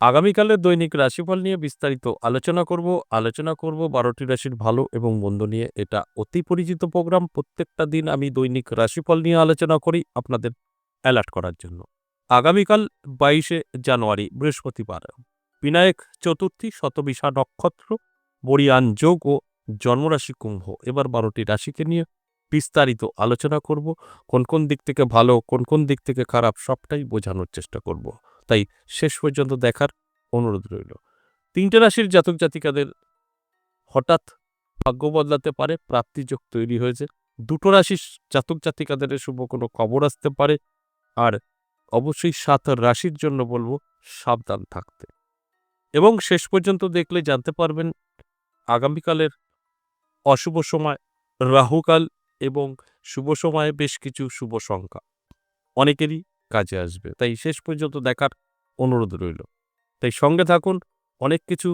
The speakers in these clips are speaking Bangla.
আগামীকালের দৈনিক রাশিফল নিয়ে বিস্তারিত আলোচনা করব। আলোচনা করব বারোটি রাশির ভালো এবং মন্দ নিয়ে। এটা অতি পরিচিত প্রোগ্রাম। প্রত্যেকটা দিন আমি দৈনিক রাশিফল নিয়ে আলোচনা করি আপনাদের অ্যালার্ট করার জন্য। আগামীকাল বাইশে জানুয়ারি, বৃহস্পতিবার। বিনায়ক চতুর্থী, শতবিশা নক্ষত্র বরিয়ান যোগ ও জন্মরাশি কুম্ভ। এবার বারোটি রাশিকে নিয়ে বিস্তারিত আলোচনা করব। কোন কোন দিক থেকে ভালো, কোন কোন দিক থেকে খারাপ সবটাই বোঝানোর চেষ্টা করব। তাই শেষ পর্যন্ত দেখার অনুরোধ রইল। তিনটে রাশির জাতক জাতিকাদের হঠাৎ ভাগ্য বদলাতে পারে প্রাপ্তিযোগ তৈরি হয়েছে। দুটো রাশির জাতক জাতিকাদের শুভ কোনো খবর আসতে পারে। আর অবশ্যই সাত রাশির জন্য বলব সাবধান থাকতে। এবং শেষ পর্যন্ত দেখলে জানতে পারবেন, আগামীকালের অশুভ সময় রাহুকাল এবং শুভ সময়ে বেশ কিছু শুভ সংখ্যা। অনেকেরই কাজে আসবে। তাই শেষ পর্যন্ত দেখার অনুরোধ রইল। তাই সঙ্গে থাকুন, অনেক কিছু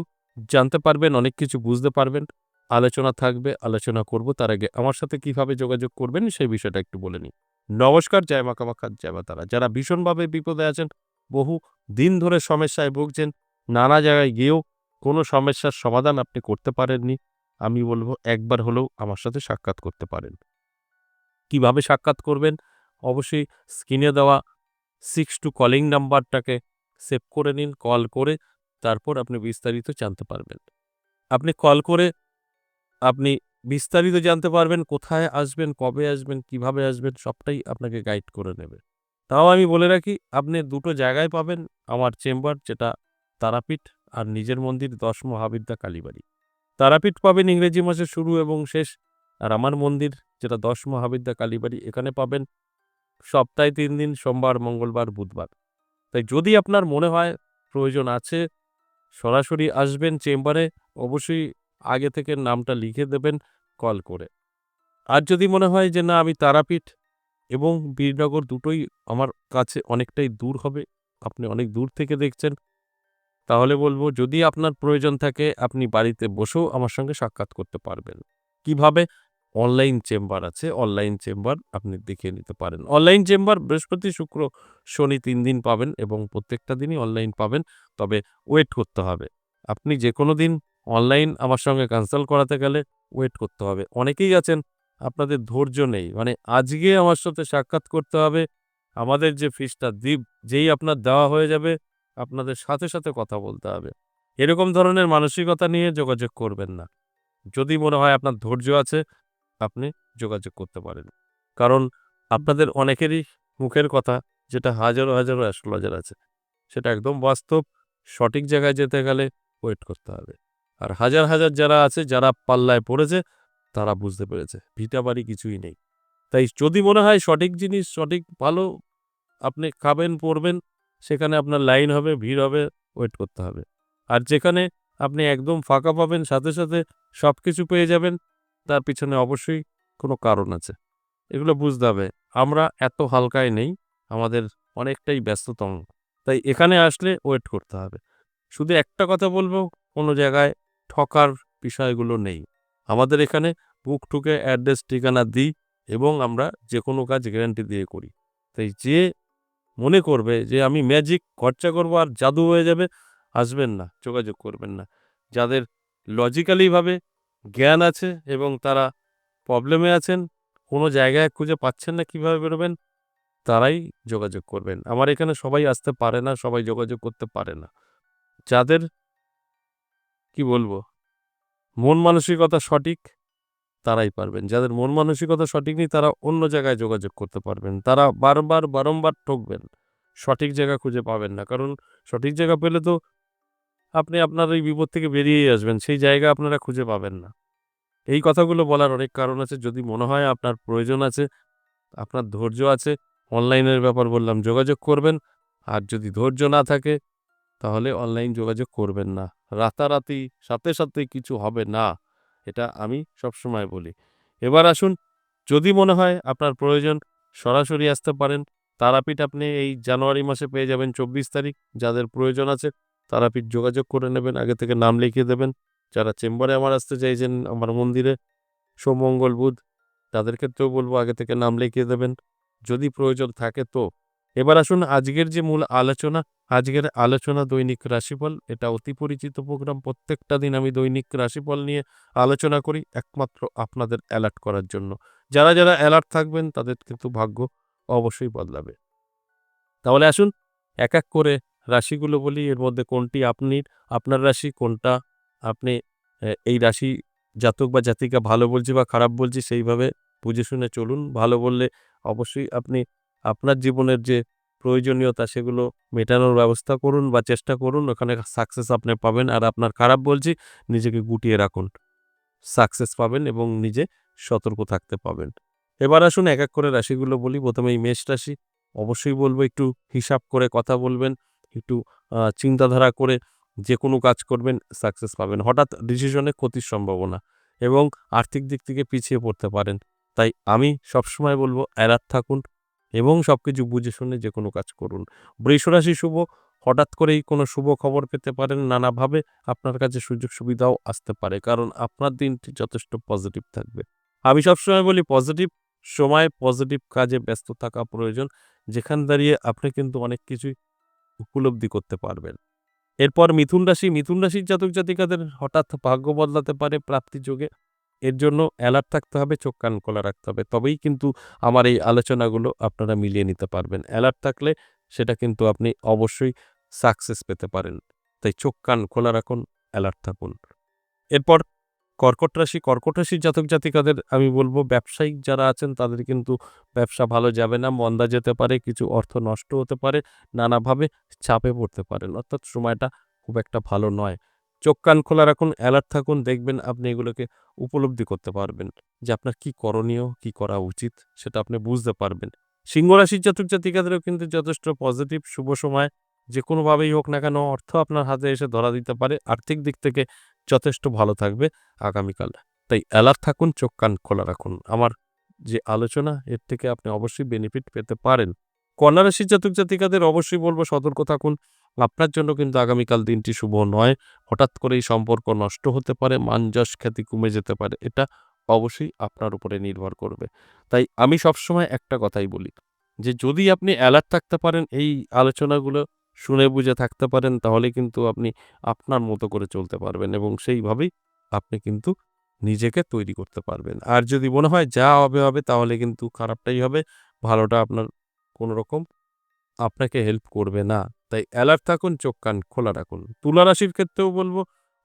জানতে পারবেন, অনেক কিছু বুঝতে পারবেন, আলোচনা থাকবে, আলোচনা করব। তার আগে আমার সাথে কীভাবে যোগাযোগ করবেন সেই বিষয়টা একটু বলে নিই। নমস্কার, জয় মা জয় মা তারা। যারা ভীষণভাবে বিপদে আছেন, বহু দিন ধরে সমস্যায় ভুগছেন, নানা জায়গায় গিয়েও কোনো সমস্যার সমাধান আপনি করতে পারেননি, আমি বলব একবার হলেও আমার সাথে সাক্ষাৎ করতে পারেন। কীভাবে সাক্ষাৎ করবেন? অবশ্যই স্ক্রিনে দেওয়া সিক্স টু কলিং নাম্বারটাকে সেভ করে নিন কল করে তারপর আপনি বিস্তারিত জানতে পারবেন। আপনি কল করে আপনি বিস্তারিত জানতে পারবেন, কোথায় আসবেন, কবে আসবেন, কীভাবে আসবেন, সবটাই আপনাকে গাইড করে নেবে। তাও আমি বলে রাখি, আপনি দুটো জায়গায় পাবেন, আমার চেম্বার যেটা তারাপীঠ আর নিজের মন্দির দশ মহাবিদ্যা কালীবাড়ি। তারাপীঠ পাবেন ইংরেজি মাসের শুরু এবং শেষ, আর আমার মন্দির যেটা দশ মহাবিদ্যা কালীবাড়ি এখানে পাবেন সপ্তাহে তিন দিন, সোমবার, মঙ্গলবার, বুধবার। তাই যদি আপনার মনে হয় প্রয়োজন আছে, সরাসরি আসবেন চেম্বারে, অবশ্যই আগে থেকে নামটা লিখে দেবেন, কল করে। আর যদি মনে হয় যে না, আমি তারাপীঠ এবং বীরনগর দুটোই আমার কাছে অনেকটাই দূর হবে, আপনি অনেক দূর থেকে দেখছেন, তাহলে বলব যদি আপনার প্রয়োজন থাকে, আপনি বাড়িতে বসেও আমার সঙ্গে সাক্ষাৎ করতে পারবেন। কীভাবে? অনলাইন চেম্বার আছে, অনলাইন চেম্বার আপনি দেখে নিতে পারেন। অনলাইন চেম্বার বৃহস্পতি, শুক্র, শনি তিন দিন পাবেন এবং প্রত্যেকটা দিনই অনলাইন পাবেন, তবে ওয়েট করতে হবে। আপনি যে কোনো দিন অনলাইন আমার সঙ্গে কনসাল্ট করাতে গেলে ওয়েট করতে হবে। অনেকেই আছেন, আপনাদের ধৈর্য নেই মানে আজকে আমার সাথে সাক্ষাৎ করতে হবে, আমাদের যে ফিসটা দ্বীপ যেই আপনার দেওয়া হয়ে যাবে, আপনাদের সাথে সাথে কথা বলতে হবে। এরকম ধরনের মানসিকতা নিয়ে যোগাযোগ করবেন না। যদি মনে হয় আপনার ধৈর্য আছে আপনি যোগাযোগ করতে পারেন। কারণ আপনাদের অনেকেরই মুখের কথা যেটা হাজারো হাজারো অ্যাস্ট্রোলজার আছে, সেটা একদম বাস্তব, সঠিক জায়গায় যেতে গেলে ওয়েট করতে হবে। আর হাজার হাজার যারা আছে, যারা পাল্লায় পড়েছে, তারা বুঝতে পেরেছে, ভিটা বাড়ি কিছুই নেই। তাই যদি মনে হয় সঠিক জিনিস, সঠিক ভালো আপনি খাবেন, পড়বেন, সেখানে আপনার লাইন হবে, ভিড় হবে ওয়েট করতে হবে। আর যেখানে আপনি একদম ফাঁকা পাবেন, সাথে সাথে সব কিছু পেয়ে যাবেন তার পিছনে অবশ্যই কোনো কারণ আছে। এগুলো বুঝতে হবে। আমরা এত হালকায় নেই, আমাদের অনেকটাই ব্যস্ততম। তাই এখানে আসলে ওয়েট করতে হবে। শুধু একটা কথা বলব, কোনো জায়গায় ঠকার বিষয়গুলো নেই। আমাদের এখানে বুক ঠুকে অ্যাড্রেস ঠিকানা দিই এবং আমরা যে কোনো কাজ গ্যারান্টি দিয়ে করি। তাই যে মনে করবে যে আমি ম্যাজিক খরচা করব আর জাদু হয়ে যাবে, আসবেন না, যোগাযোগ করবেন না। যাদের লজিক্যালিভাবে জ্ঞান আছে এবং তারা প্রবলেমে আছেন, কোনো জায়গায় খুঁজে পাচ্ছেন না কীভাবে বেরোবেন, তারাই যোগাযোগ করবেন। আমার এখানে সবাই আসতে পারে না, সবাই যোগাযোগ করতে পারে না। যাদের, কি বলব, মন মানসিকতা সঠিক, তারাই পারবেন। যাদের মন মানসিকতা সঠিক নেই, তারা অন্য জায়গায় যোগাযোগ করতে পারবেন। তারা বারবার, বারংবার ঠকবেন। সঠিক জায়গা খুঁজে পাবেন না। কারণ সঠিক জায়গা পেলে তো আপনি আপনার এই বিপদ থেকে বেরিয়েই আসবেন, সেই জায়গা আপনারা খুঁজে পাবেন না। এই কথাগুলো বলার অনেক কারণ আছে, যদি মনে হয় আপনার প্রয়োজন আছে, আপনার ধৈর্য আছে, অনলাইনের ব্যাপার বললাম, যোগাযোগ করবেন, আর যদি ধৈর্য না থাকে, তাহলে অনলাইন যোগাযোগ করবেন না। রাতারাতি, সাথে সাথে কিছু হবে না, এটা আমি সবসময় বলি। এবার আসুন, যদি মনে হয় আপনার প্রয়োজন, সরাসরি আসতে পারেন। তারাপীঠ আপনি এই জানুয়ারি মাসে পেয়ে যাবেন চব্বিশ তারিখ, যাদের প্রয়োজন আছে তারাপীঠ যোগাযোগ করে নেবেন, আগে থেকে নাম লিখিয়ে দেবেন। যারা চেম্বারে আমার আসতে চাইছেন, আমার মন্দিরে সোমঙ্গল বুধ, তাদের ক্ষেত্রেও বলব আগে থেকে নাম লিখিয়ে দেবেন। যদি প্রয়োজন থাকে তো। এবার আসুন, আজকের যে মূল আলোচনা, আজকের আলোচনা দৈনিক রাশিফল। এটা অতি পরিচিত প্রোগ্রাম। প্রত্যেকটা দিন আমি দৈনিক রাশিফল নিয়ে আলোচনা করি, একমাত্র আপনাদের অ্যালার্ট করার জন্য। যারা যারা অ্যালার্ট থাকবেন, তাদের কিন্তু ভাগ্য অবশ্যই বদলাবে। তাহলে আসুন, এক এক করে রাশিগুলো বলি, এর মধ্যে কোনটি আপনি আপনার রাশি কোনটা, আপনি এই রাশি জাতক বা জাতিকা ভালো বলছি বা খারাপ বলছি সেইভাবে বুঝে শুনে চলুন। ভালো বললে অবশ্যই আপনি আপনার জীবনের যে প্রয়োজনীয়তা সেগুলো মেটানোর ব্যবস্থা করুন বা চেষ্টা করুন। ওখানে সাকসেস আপনি পাবেন আর আপনার খারাপ বলছি নিজেকে গুটিয়ে রাখুন। সাকসেস পাবেন এবং নিজে সতর্ক থাকতে পাবেন। এবার আসুন এক এক করে রাশিগুলো বলি। প্রথমে এই মেষ রাশি। অবশ্যই বলব একটু হিসাব করে কথা বলবেন। একটু চিন্তাধারা করে যে কোনো কাজ করবেন সাকসেস পাবেন। হঠাৎ ডিসিশনে ক্ষতির সম্ভাবনা এবং আর্থিক দিক থেকে পিছিয়ে পড়তে পারেন। তাই আমি সবসময় বলব অ্যালার্ট থাকুন এবং সব কিছু বুঝে শুনে যে কোনো কাজ করুন। বৃষরাশি শুভ, হঠাৎ করেই কোনো শুভ খবর পেতে পারেন। নানাভাবে আপনার কাছে সুযোগ সুবিধাও আসতে পারে, কারণ আপনার দিনটি যথেষ্ট পজিটিভ থাকবে। আমি সবসময় বলি পজিটিভ সময় পজিটিভ কাজে ব্যস্ত থাকা প্রয়োজন। যেখান দাঁড়িয়ে আপনি কিন্তু অনেক কিছুই উপলব্ধি করতে পারবেন। এরপর মিথুন রাশি, মিথুন রাশির জাতক জাতিকাদের হঠাৎ ভাগ্য বদলাতে পারে প্রাপ্তি যোগে। এর জন্য অ্যালার্ট থাকতে হবে, চোখ কান খোলা রাখতে হবে। তবেই কিন্তু আমার এই আলোচনাগুলো আপনারা মিলিয়ে নিতে পারবেন। অ্যালার্ট থাকলে সেটা কিন্তু আপনি অবশ্যই সাকসেস পেতে পারেন। তাই চোখ কান খোলা রাখুন অ্যালার্ট থাকুন। এরপর কর্কট রাশি, কর্কট রাশির জাতক জাতিকাদের আমি বলব ব্যবসায়িক যারা আছেন তাদের কিন্তু ব্যবসা ভালো যাবে না, মন্দা যেতে পারে, কিছু অর্থ নষ্ট হতে পারে, নানাভাবে চাপে পড়তে পারেন। অর্থাৎ সময়টা খুব একটা ভালো নয়। চোখ কান খোলা রাখুন অ্যালার্ট থাকুন, দেখবেন আপনি এগুলোকে উপলব্ধি করতে পারবেন। যে আপনার কি করণীয়, কি করা উচিত, সেটা আপনি বুঝতে পারবেন। সিংহ রাশির জাতক জাতিকাদেরও কিন্তু যথেষ্ট পজিটিভ শুভ সময় যে কোনোভাবেই হোক না কেন, অর্থ আপনার হাতে এসে ধরা দিতে পারে। আর্থিক দিক থেকে যথেষ্ট ভালো থাকবে আগামীকাল। তাই অ্যালার্ট থাকুন, চোখ কান খোলা রাখুন। আমার যে আলোচনা, এর থেকে আপনি অবশ্যই বেনিফিট পেতে পারেন। কন্যা রাশির জাতক জাতিকাদের অবশ্যই বলব, সতর্ক থাকুন। আপনার জন্য কিন্তু আগামীকাল দিনটি শুভ নয়। হঠাৎ করেই সম্পর্ক নষ্ট হতে পারে মান যশ খ্যাতি কমে যেতে পারে। এটা অবশ্যই আপনার উপরে নির্ভর করবে। তাই আমি সবসময় একটা কথাই বলি, যে যদি আপনি অ্যালার্ট থাকতে পারেন, এই আলোচনাগুলো শুনে বুঝে থাকতে পারেন তাহলে কিন্তু আপনি আপনার মতো করে চলতে পারবেন এবং সেইভাবেই আপনি কিন্তু নিজেকে তৈরি করতে পারবেন। আর যদি মনে হয় যা হবে হবে, তাহলে কিন্তু খারাপটাই হবে, ভালোটা আপনার কোনো রকম আপনাকে হেল্প করবে না। তাই অ্যালার্ট থাকুন, চোখ কান খোলা রাখুন। তুলা রাশির ক্ষেত্রেও বলব,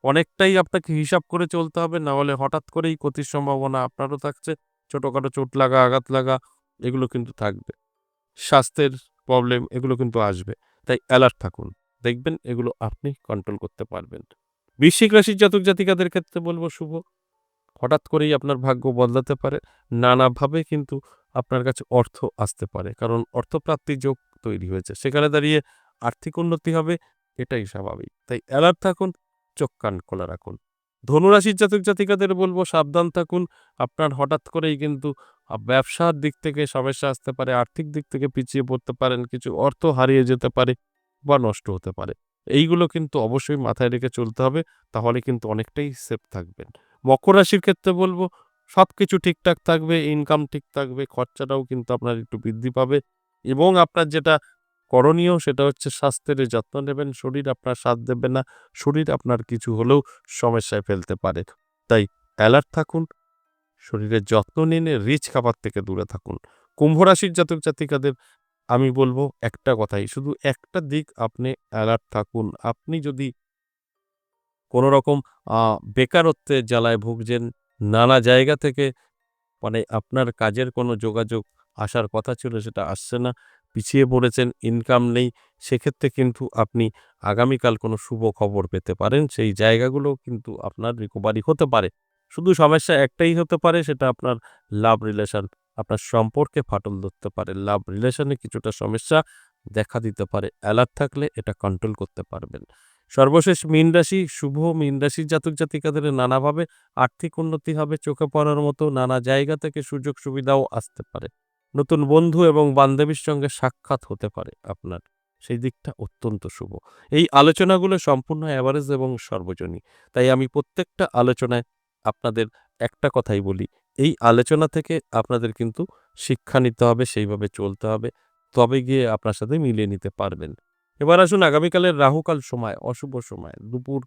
অনেকটাই আপনাকে হিসাব করে চলতে হবে, না হলে হঠাৎ করেই ক্ষতির সম্ভাবনা আপনারও থাকছে। ছোটোখাটো চোট লাগা, আঘাত লাগা, এগুলো কিন্তু থাকবে। স্বাস্থ্যের প্রবলেম এগুলো কিন্তু আসবে। তাই অ্যালার্ট থাকুন। দেখবেন এগুলো আপনি কন্ট্রোল করতে পারবেন। বৃশ্চিক রাশির জাতক জাতিকাদের ক্ষেত্রে বলব শুভ। হঠাৎ করেই আপনার ভাগ্য বদলাতে পারে। নানাভাবে কিন্তু আপনার কাছে অর্থ আসতে পারে। কারণ অর্থপ্রাপ্তির যোগ তৈরি হয়েছে। সেখানে দাঁড়িয়ে আর্থিক উন্নতি হবে, এটাই স্বাভাবিক। তাই অ্যালার্ট থাকুন, চোখ কান খোলা রাখুন। ধনুরাশির জাতক জাতিকাদের বলব সাবধান থাকুন। আপনার হঠাৎ করেই কিন্তু ব্যবসার দিক থেকে সমস্যা আসতে পারে, আর্থিক দিক থেকে পিছিয়ে পড়তে পারেন, কিছু অর্থ হারিয়ে যেতে পারে বা নষ্ট হতে পারে। এইগুলো কিন্তু অবশ্যই মাথায় রেখে চলতে হবে, তাহলে কিন্তু অনেকটাই সেফ থাকবেন। মকর রাশির ক্ষেত্রে বলব সব কিছু ঠিকঠাক থাকবে ইনকাম ঠিক থাকবে, খরচাটাও কিন্তু আপনার একটু বৃদ্ধি পাবে এবং আপনার যেটা করণীয় সেটা হচ্ছে স্বাস্থ্যের যত্ন নেবেন শরীর আপনার সাথ দেবে না শরীর আপনার কিছু হলেও সমস্যায় ফেলতে পারে। তাই অ্যালার্ট থাকুন শরীরের যত্ন নিন রিচ খাবার থেকে দূরে থাকুন। কুম্ভ রাশির জাতক জাতিকাদের আমি বলব একটা কথাই শুধু একটা দিক আপনি অ্যালার্ট থাকুন। আপনি যদি কোনো রকম আহ, বেকারত্বের জ্বালায় ভুগছেন নানা জায়গা থেকে মানে আপনার কাজের কোনো যোগাযোগ আসার কথা ছিল সেটা আসছে না। পিছিয়ে পড়েছেন ইনকাম নেই, সেক্ষেত্রে কিন্তু আপনি আগামীকাল কোনো শুভ খবর পেতে পারেন। সেই জায়গাগুলো কিন্তু আপনার রিকভারি হতে পারে। শুধু সমস্যা একটাই হতে পারে, সেটা আপনার লাভ রিলেশন আপনার সম্পর্কে ফাটল ধরতে পারে। লাভ রিলেশনে কিছুটা সমস্যা দেখা দিতে পারে। অ্যালার্ট থাকলে এটা কন্ট্রোল করতে পারবেন। সর্বশেষ মীন রাশি, শুভ মীন রাশির জাতক জাতিকাদের নানাভাবে আর্থিক উন্নতি হবে, চোখে পড়ার মতো নানা জায়গা থেকে সুযোগ সুবিধাও আসতে পারে। নতুন বন্ধু এবং বান্ধবীর সঙ্গে সাক্ষাৎ হতে পারে আপনার। সেই দিকটা অত্যন্ত শুভ। এই আলোচনাগুলো সম্পূর্ণ অ্যাভারেজ এবং সর্বজনীন। তাই আমি প্রত্যেকটা আলোচনায় আপনাদের একটা কথাই বলি, এই আলোচনা থেকে আপনাদের কিন্তু শিক্ষা নিতে হবে, সেইভাবে চলতে হবে। তবে গিয়ে আপনার সাথে মিলিয়ে নিতে পারবেন। এবার আসুন আগামীকালের রাহুকাল সময়, অশুভ সময়। দুপুর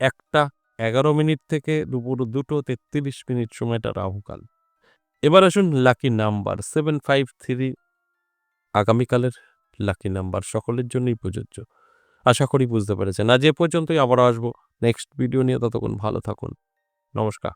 একটা এগারো মিনিট থেকে দুপুর দুটো তেত্রিশ মিনিট সময়টা রাহুকাল। এবার আসুন lucky number seven five three আগামীকালের লাকি নাম্বার সকলের জন্যই প্রযোজ্য। আশা করি বুঝতে পেরেছেন। আজ এ পর্যন্তই আবার আসব নেক্সট ভিডিও নিয়ে। ততক্ষণ ভালো থাকুন। নমস্কার।